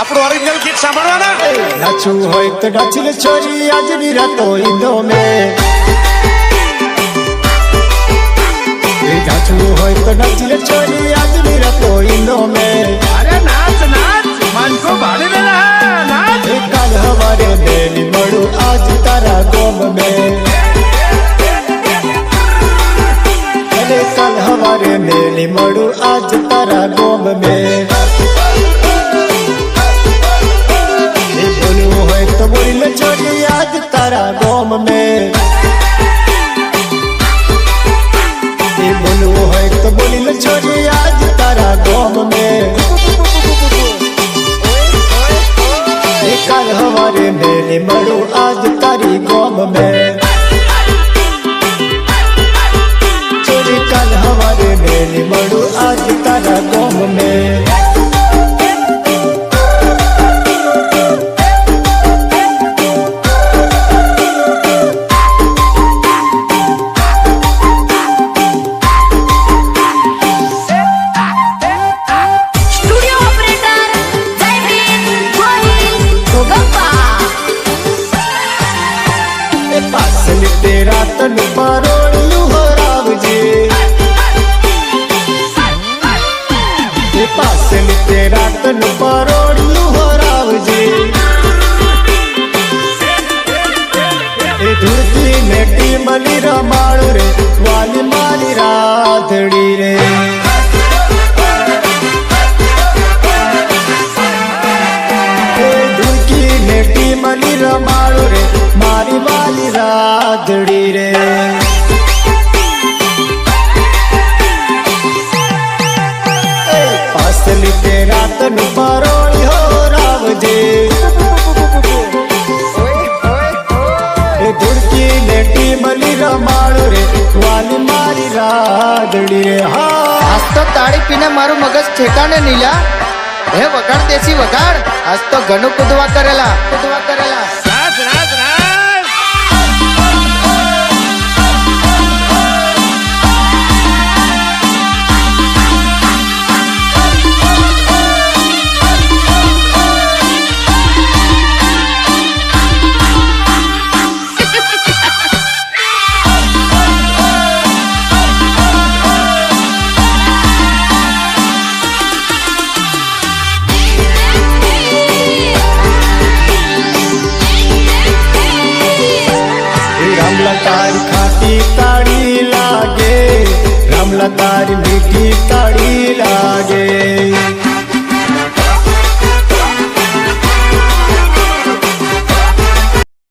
આપણું ઓરિજિનલ ગીત સાંભળવાના? નાચું હોય તો નાચી લે છોરી આજની રાતો ઈંદો મે. નાચવું હોય તો નાચી લે છોરી આજની રાતો ઈંદો મે. અરે નાચ નાચ માનકો ભાડી લે નાચ. કાલ હવારે બેલી મળું આજ તારા ગોમ મે. કાલ હવારે મેલી મળું આજ તારા ગોમ આજ તારા ગોમ મે એ બોલવું હોય તો બોલી લે છોરી આજ તારા ગોમ મે એ કાલ હવારે મેલી મળું આજ તારી ગોમ મે ચોરી કાલ હવારે મેલી મળું પાસલી તે રાતન પરોળિયું હરાવજે. એ પાસલી તે રાતન પરોળિયું હરાવજે. એ ધૂળતી મેટી મલી રમાળ રે. વાલી મારી રે મારી વાલી રાધડી રે. પાસલી તે રાતનું પરોળી હો રાવજે. ધુડકી ને ટીમલી મલી રમાળ રે, વાલી મારી રાધડી રે. હા. તો તાળી પીને મારું મગજ ઠેકાણે નીલા. હે વગાડ દેસી વગાડ, આજ તો ઘણું કૂદવા કરેલા. કૂદવા કરેલા. ખાટી તાળી લાગે. રામલા તારી મીઠી તાળી લાગે.